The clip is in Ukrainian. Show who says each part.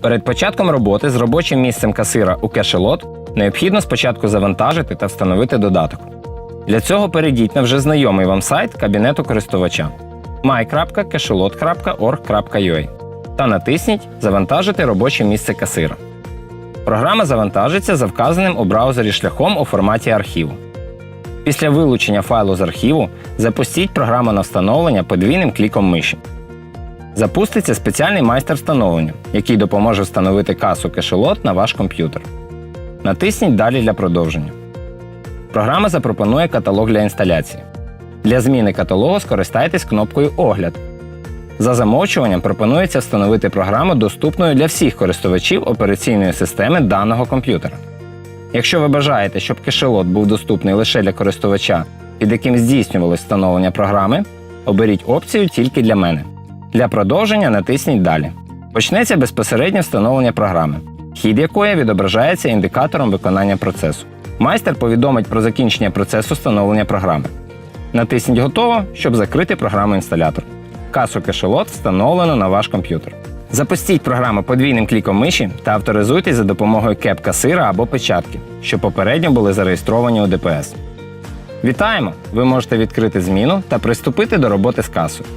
Speaker 1: Перед початком роботи з робочим місцем касира у кешелот необхідно спочатку завантажити та встановити додаток. Для цього перейдіть на вже знайомий вам сайт кабінету користувача my.cashelot.org.ua та натисніть Завантажити робоче місце касира. Програма завантажиться за вказаним у браузері шляхом у форматі архіву. Після вилучення файлу з архіву запустіть програму на встановлення подвійним кліком миші. Запуститься спеціальний майстер встановлення, який допоможе встановити касу кешелот на ваш комп'ютер. Натисніть Далі для продовження. Програма запропонує каталог для інсталяції. Для зміни каталогу скористайтесь кнопкою Огляд. За замовчуванням пропонується встановити програму доступною для всіх користувачів операційної системи даного комп'ютера. Якщо ви бажаєте, щоб кешелот був доступний лише для користувача, під яким здійснювалось встановлення програми, оберіть опцію тільки для мене. Для продовження натисніть Далі. Почнеться безпосереднє встановлення програми, хід якої відображається індикатором виконання процесу. Майстер повідомить про закінчення процесу встановлення програми. Натисніть Готово, щоб закрити програму інсталятор. Касу кешелот встановлено на ваш комп'ютер. Запустіть програму подвійним кліком миші та авторизуйтесь за допомогою кеп касира або печатки, що попередньо були зареєстровані у ДПС. Вітаємо! Ви можете відкрити зміну та приступити до роботи з касою.